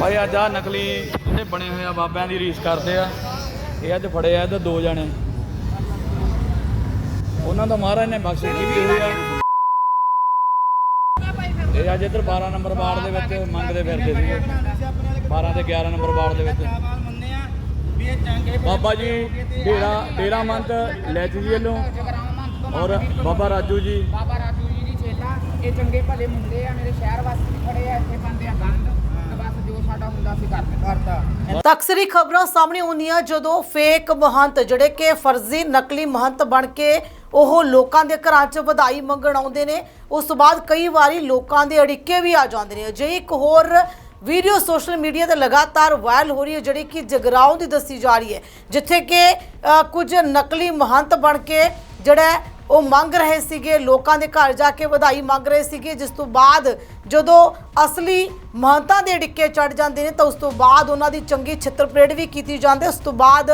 ਭਾਈ ਅੱਜ ਆ ਨਕਲੀ ਜਿਹੜੇ ਬਣੇ ਹੋਏ ਆ, ਬਾਬਿਆਂ ਦੀ ਰੀਸ ਕਰਦੇ ਆ। ਇਹ ਅੱਜ ਫੜੇ ਆ ਇਹਦੇ ਦੋ ਜਣੇ। ਉਹਨਾਂ ਦਾ ਮਹਾਰਾਜ ਨੇ ਬਖਸ਼ਿਸ਼ ਕੀਤੀ ਹੋਈ ਆ। ਇਹ ਅੱਜ ਇੱਧਰ 12 ਨੰਬਰ ਵਾਰਡ ਦੇ ਵਿੱਚ ਮੰਗਦੇ ਫਿਰਦੇ ਸੀਗੇ। 12 ਤੇ 11 ਨੰਬਰ ਵਾਰਡ ਦੇ ਵਿੱਚ। ਬਾਬਾ ਜੀ, ਡੇਰਾ ਡੇਰਾ ਮੰਤ ਲੈਚ ਜੀ ਵੱਲੋਂ। ਔਰ ਬਾਬਾ ਰਾਜੂ ਜੀ। ਇਹ ਚੰਗੇ ਭਲੇ ਮੁੰਡੇ ਆ ਮੇਰੇ ਸ਼ਹਿਰ ਵਾਸੀ ਵੀ ਖੜੇ ਆ ਇੱਥੇ ਬੰਦੇ ਆ ਗੰਦ ਤੇ ਬਸ ਜੋ ਸਾਡਾ ਹੁੰਦਾ ਸੀ ਕਰਦੇ ਕਰਦਾ ਤਕਸਰੀ ਖਬਰਾਂ ਸਾਹਮਣੇ ਆਉਂਦੀਆਂ ਜਦੋਂ ਫੇਕ ਮਹੰਤ ਜਿਹੜੇ ਕਿ ਫਰਜ਼ੀ ਨਕਲੀ ਮਹੰਤ ਬਣ ਕੇ ਉਹ ਲੋਕਾਂ ਦੇ ਘਰਾਂ 'ਚ ਵਧਾਈ ਮੰਗਣ ਆਉਂਦੇ ਨੇ ਉਸ ਤੋਂ ਬਾਅਦ ਕਈ ਵਾਰੀ ਲੋਕਾਂ ਦੇ ਅੜਿੱਕੇ ਵੀ ਆ ਜਾਂਦੇ ਨੇ। ਅਜਿਹੀ ਇੱਕ ਹੋਰ ਵੀਡੀਓ ਸੋਸ਼ਲ ਮੀਡੀਆ ਤੇ ਲਗਾਤਾਰ ਵਾਇਰਲ ਹੋ ਰਹੀ ਹੈ ਜਿਹੜੀ ਕਿ ਜਗਰਾਉਂ ਦੀ ਦੱਸੀ ਜਾ ਰਹੀ ਹੈ ਜਿੱਥੇ ਕਿ ਅ, ਕੁਝ ਨਕਲੀ ਮਹੰਤ ਬਣ ਕੇ ਜਿਹੜਾ ਉਹ ਮੰਗ ਰਹੇ ਸੀਗੇ, ਲੋਕਾਂ ਦੇ ਘਰ ਜਾ ਕੇ ਵਧਾਈ ਮੰਗ ਰਹੇ ਸੀਗੇ। ਜਿਸ ਤੋਂ ਬਾਅਦ ਜਦੋਂ ਅਸਲੀ ਮਹੰਤਾਂ ਦੇ ਡਿੱਕੇ ਚੜ ਜਾਂਦੇ ਨੇ, ਤਾਂ ਉਸ ਤੋਂ ਬਾਅਦ ਉਹਨਾਂ ਦੀ ਚੰਗੀ ਛਿੱਤਰ ਪਰੇਡ ਵੀ ਕੀਤੀ ਜਾਂਦੀ ਹੈ। ਉਸ ਤੋਂ ਬਾਅਦ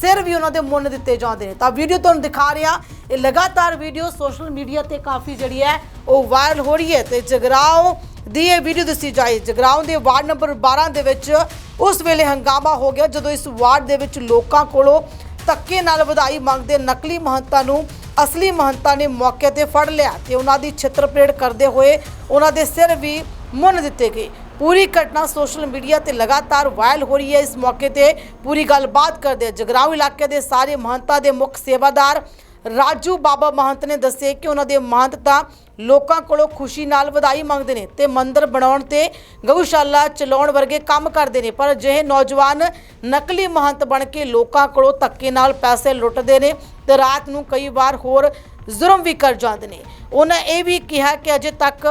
ਸਿਰ ਵੀ ਉਹਨਾਂ ਦੇ ਮੁੰਨ ਦਿੱਤੇ ਜਾਂਦੇ ਨੇ। ਤਾਂ ਵੀਡੀਓ ਤੁਹਾਨੂੰ ਦਿਖਾ ਰਿਹਾ, ਇਹ ਲਗਾਤਾਰ ਵੀਡੀਓ ਸੋਸ਼ਲ ਮੀਡੀਆ ਤੇ ਕਾਫੀ ਜਿਹੜੀ ਹੈ, ਉਹ ਵਾਇਰਲ ਹੋ ਰਹੀ ਹੈ। ਤੇ ਜਗਰਾਓ ਦੀ ਇਹ ਵੀਡੀਓ ਦੱਸੀ ਜਾਏ, ਜਗਰਾਉਂ ਦੇ ਵਾਰਡ ਨੰਬਰ 12 ਦੇ ਵਿੱਚ ਉਸ ਵੇਲੇ ਹੰਗਾਮਾ ਹੋ ਗਿਆ, ਜਦੋਂ ਇਸ ਵਾਰਡ ਦੇ ਵਿੱਚ ਲੋਕਾਂ ਕੋਲੋਂ ਧੱਕੇ ਨਾਲ ਵਧਾਈ ਮੰਗਦੇ ਨਕਲੀ ਮਹੰਤਾਂ ਨੂੰ ਅਸਲੀ ਮਹੰਤਾਂ ਨੇ ਮੌਕੇ ਤੇ ਫੜ ਲਿਆ ਤੇ ਉਹਨਾਂ ਦੀ ਛਿੱਤਰ ਪਰੇਡ ਕਰਦੇ ਹੋਏ ਉਹਨਾਂ ਦੇ ਸਿਰ ਵੀ ਮੁੰਨ ਦਿੱਤੇ ਗਏ। ਪੂਰੀ ਘਟਨਾ ਸੋਸ਼ਲ ਮੀਡੀਆ ਤੇ ਲਗਾਤਾਰ ਵਾਇਰਲ ਹੋ ਰਹੀ ਹੈ। ਇਸ ਮੌਕੇ ਤੇ ਪੂਰੀ ਗੱਲਬਾਤ ਕਰਦੇ ਜਗਰਾਉਂ ਇਲਾਕੇ ਦੇ ਸਾਰੇ ਮਹੰਤਾਂ ਦੇ ਮੁੱਖ ਸੇਵਾਦਾਰ ਰਾਜੂ ਬਾਬਾ ਮਹੰਤ ਨੇ ਦੱਸਿਆ ਕਿ ਉਹਨਾਂ ਦੇ ਮਹੰਤ ਤਾਂ ਲੋਕਾਂ ਕੋਲੋਂ ਖੁਸ਼ੀ ਨਾਲ ਵਧਾਈ ਮੰਗਦੇ ਨੇ ਤੇ ਮੰਦਰ ਬਣਾਉਣ ਤੇ ਗਊਸ਼ਾਲਾ ਚਲਾਉਣ ਵਰਗੇ ਕੰਮ ਕਰਦੇ ਨੇ। ਪਰ ਅਜਿਹੇ ਨੌਜਵਾਨ ਨਕਲੀ ਮਹੰਤ ਬਣ ਕੇ ਲੋਕਾਂ ਕੋਲੋਂ ਧੱਕੇ ਨਾਲ ਪੈਸੇ ਲੁੱਟਦੇ ਨੇ ਤੇ ਰਾਤ ਨੂੰ ਕਈ ਵਾਰ ਹੋਰ ਜ਼ੁਰਮ ਵੀ ਕਰ ਜਾਂਦੇ ਨੇ। ਉਹਨਾਂ ਇਹ ਵੀ ਕਿਹਾ ਕਿ ਅਜੇ ਤੱਕ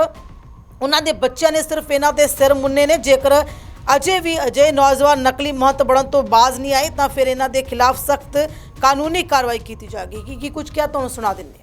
ਉਹਨਾਂ ਦੇ ਬੱਚਿਆਂ ਨੇ ਸਿਰਫ ਇਹਨਾਂ ਦੇ ਸਿਰ ਮੁੰਨੇ ਨੇ। ਜੇਕਰ ਅਜੇ ਵੀ ਅਜੇ ਨੌਜਵਾਨ ਨਕਲੀ ਮਹੰਤ ਬਣਨ ਤੋਂ ਬਾਜ਼ ਨਹੀਂ ਆਏ, ਤਾਂ ਫਿਰ ਇਹਨਾਂ ਦੇ ਖਿਲਾਫ ਸਖਤ ਕਾਨੂੰਨੀ ਕਾਰਵਾਈ ਕੀਤੀ ਜਾਵੇਗੀ ਕੀ ਕੁਝ ਕਿਹਾ, ਤੁਹਾਨੂੰ ਸੁਣਾ ਦਿੰਦੇ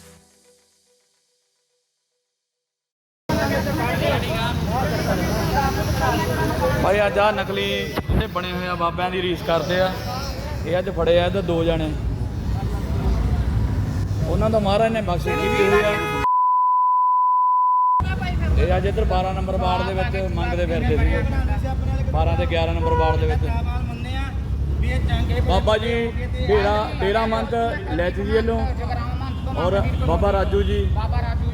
ਭਾਈ, ਅੱਜ ਆ ਨਕਲੀ ਜਿਹੜੇ ਬਣੇ ਹੋਏ ਆ, ਬਾਬਿਆਂ ਦੀ ਰੀਸ ਕਰਦੇ ਆ। ਇਹ ਅੱਜ ਫੜੇ ਆ ਇਹਦੇ ਦੋ ਜਣੇ। ਉਹਨਾਂ ਦਾ ਮਹਾਰਾਜ ਨੇ ਬਖਸ਼ਿਸ਼ ਕੀਤੀ ਹੋਈ ਆ। ਇਹ ਅੱਜ ਇੱਧਰ 12 ਨੰਬਰ ਵਾਰਡ ਦੇ ਵਿੱਚ ਮੰਗਦੇ ਫਿਰਦੇ ਸੀਗੇ। 12 ਤੇ 11 ਨੰਬਰ ਵਾਰਡ ਦੇ ਵਿੱਚ। ਬਾਬਾ ਜੀ, ਡੇਰਾ ਡੇਰਾ ਮੰਤ ਲੈਚ ਜੀ ਵੱਲੋਂ। ਔਰ ਬਾਬਾ ਰਾਜੂ ਜੀ। ਬਾਬਾ ਰਾਜੂ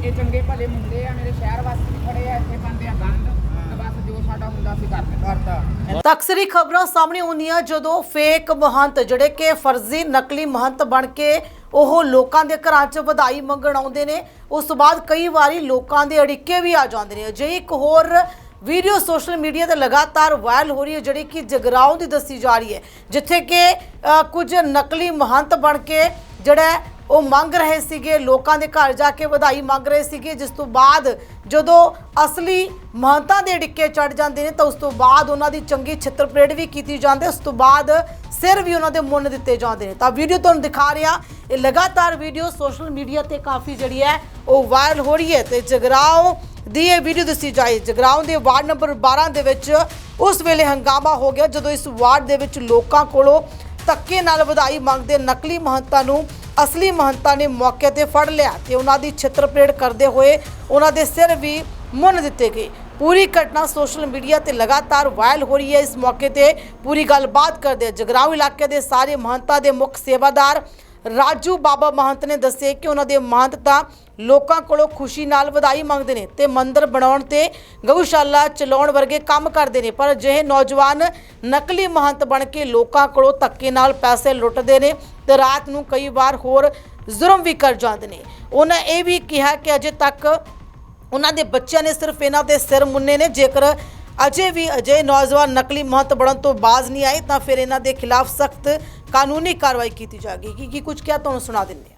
ਇਹ ਚੰਗੇ ਭਲੇ ਮੁੰਡੇ ਆ ਮੇਰੇ ਸ਼ਹਿਰ ਵਾਸੀ ਵੀ ਖੜੇ ਆ ਇੱਥੇ ਬੰਦੇ ਆ ਗੰਦ ਤੇ ਬਸ ਜੋ ਸਾਡਾ ਹੁੰਦਾ ਸੀ ਕਰਦੇ ਕਰਦਾ ਤਕਸਰੀ ਖਬਰਾਂ ਸਾਹਮਣੇ ਆਉਂਦੀਆਂ ਜਦੋਂ ਫੇਕ ਮਹੰਤ ਜਿਹੜੇ ਕਿ ਫਰਜ਼ੀ ਨਕਲੀ ਮਹੰਤ ਬਣ ਕੇ ਉਹ ਲੋਕਾਂ ਦੇ ਘਰਾਂ 'ਚ ਵਧਾਈ ਮੰਗਣ ਆਉਂਦੇ ਨੇ ਉਸ ਤੋਂ ਬਾਅਦ ਕਈ ਵਾਰੀ ਲੋਕਾਂ ਦੇ ਅੜਿੱਕੇ ਵੀ ਆ ਜਾਂਦੇ ਨੇ। ਅਜਿਹੀ ਇੱਕ ਹੋਰ ਵੀਡੀਓ ਸੋਸ਼ਲ ਮੀਡੀਆ ਤੇ ਲਗਾਤਾਰ ਵਾਇਰਲ ਹੋ ਰਹੀ ਹੈ ਜਿਹੜੀ ਕਿ ਜਗਰਾਉਂ ਦੀ ਦੱਸੀ ਜਾ ਰਹੀ ਹੈ ਜਿੱਥੇ ਕਿ ਅ, ਕੁਝ ਨਕਲੀ ਮਹੰਤ ਬਣ ਕੇ ਜਿਹੜਾ ਉਹ ਮੰਗ ਰਹੇ ਸੀਗੇ, ਲੋਕਾਂ ਦੇ ਘਰ ਜਾ ਕੇ ਵਧਾਈ ਮੰਗ ਰਹੇ ਸੀਗੇ। ਜਿਸ ਤੋਂ ਬਾਅਦ ਜਦੋਂ ਅਸਲੀ ਮਹੰਤਾਂ ਦੇ ਡਿੱਕੇ ਚੜ ਜਾਂਦੇ ਨੇ, ਤਾਂ ਉਸ ਤੋਂ ਬਾਅਦ ਉਹਨਾਂ ਦੀ ਚੰਗੀ ਛਿੱਤਰ ਪਰੇਡ ਵੀ ਕੀਤੀ ਜਾਂਦੀ ਹੈ। ਉਸ ਤੋਂ ਬਾਅਦ ਸਿਰ ਵੀ ਉਹਨਾਂ ਦੇ ਮੁੰਨ ਦਿੱਤੇ ਜਾਂਦੇ ਨੇ। ਤਾਂ ਵੀਡੀਓ ਤੁਹਾਨੂੰ ਦਿਖਾ ਰਿਹਾ, ਇਹ ਲਗਾਤਾਰ ਵੀਡੀਓ ਸੋਸ਼ਲ ਮੀਡੀਆ ਤੇ ਕਾਫੀ ਜਿਹੜੀ ਹੈ, ਉਹ ਵਾਇਰਲ ਹੋ ਰਹੀ ਹੈ ਤੇ ਜਗਰਾਓ ਦੀ ਇਹ ਵੀਡੀਓ ਦੱਸੀ ਜਾਏ। ਜਗਰਾਉਂ ਦੇ ਵਾਰਡ ਨੰਬਰ 12 ਦੇ ਵਿੱਚ ਉਸ ਵੇਲੇ ਹੰਗਾਮਾ ਹੋ ਗਿਆ, ਜਦੋਂ ਇਸ ਵਾਰਡ ਦੇ ਵਿੱਚ ਲੋਕਾਂ ਕੋਲੋਂ ਧੱਕੇ ਨਾਲ ਵਧਾਈ ਮੰਗਦੇ ਨਕਲੀ ਮਹੰਤਾਂ ਨੂੰ ਅਸਲੀ ਮਹੰਤਾਂ ਨੇ ਮੌਕੇ ਤੇ ਫੜ ਲਿਆ ਤੇ ਉਹਨਾਂ ਦੀ ਛਿੱਤਰ ਪਰੇਡ ਕਰਦੇ ਹੋਏ ਉਹਨਾਂ ਦੇ ਸਿਰ ਵੀ ਮੁੰਨ ਦਿੱਤੇ ਗਏ। ਪੂਰੀ ਘਟਨਾ ਸੋਸ਼ਲ ਮੀਡੀਆ ਤੇ ਲਗਾਤਾਰ ਵਾਇਰਲ ਹੋ ਰਹੀ ਹੈ। ਇਸ ਮੌਕੇ ਤੇ ਪੂਰੀ ਗੱਲਬਾਤ ਕਰਦੇ ਜਗਰਾਉਂ ਇਲਾਕੇ ਦੇ ਸਾਰੇ ਮਹੰਤਾਂ ਦੇ ਮੁੱਖ ਸੇਵਾਦਾਰ ਰਾਜੂ ਬਾਬਾ ਮਹੰਤ ਨੇ ਦੱਸਿਆ ਕਿ ਉਹਨਾਂ ਦੇ ਮਹੰਤ ਤਾਂ ਲੋਕਾਂ ਕੋਲੋਂ ਖੁਸ਼ੀ ਨਾਲ ਵਧਾਈ ਮੰਗਦੇ ਨੇ ਤੇ ਮੰਦਰ ਬਣਾਉਣ ਤੇ ਗਊਸ਼ਾਲਾ ਚਲਾਉਣ ਵਰਗੇ ਕੰਮ ਕਰਦੇ ਨੇ। ਪਰ ਅਜਿਹੇ ਨੌਜਵਾਨ ਨਕਲੀ ਮਹੰਤ ਬਣ ਕੇ ਲੋਕਾਂ ਕੋਲੋਂ ਧੱਕੇ ਨਾਲ ਪੈਸੇ ਲੁੱਟਦੇ ਨੇ ਤੇ ਰਾਤ ਨੂੰ ਕਈ ਵਾਰ ਹੋਰ ਜ਼ੁਰਮ ਵੀ ਕਰ ਜਾਂਦੇ ਨੇ। ਉਹਨਾਂ ਇਹ ਵੀ ਕਿਹਾ ਕਿ ਅਜੇ ਤੱਕ ਉਹਨਾਂ ਦੇ ਬੱਚਿਆਂ ਨੇ ਸਿਰਫ ਇਹਨਾਂ ਦੇ ਸਿਰ ਮੁੰਨੇ ਨੇ। ਜੇਕਰ ਅਜੇ ਵੀ, ਅਜੇ ਨੌਜਵਾਨ ਨਕਲੀ ਮਹੰਤ ਬਣਨ ਤੋਂ ਬਾਜ਼ ਨਹੀਂ ਆਏ, ਤਾਂ ਫਿਰ ਇਹਨਾਂ ਦੇ ਖਿਲਾਫ ਸਖਤ ਕਾਨੂੰਨੀ ਕਾਰਵਾਈ ਕੀਤੀ ਜਾਏਗੀ। ਕੀ ਕੁਝ ਕਿਹਾ, ਤੁਹਾਨੂੰ ਸੁਣਾ ਦਿੰਦੇ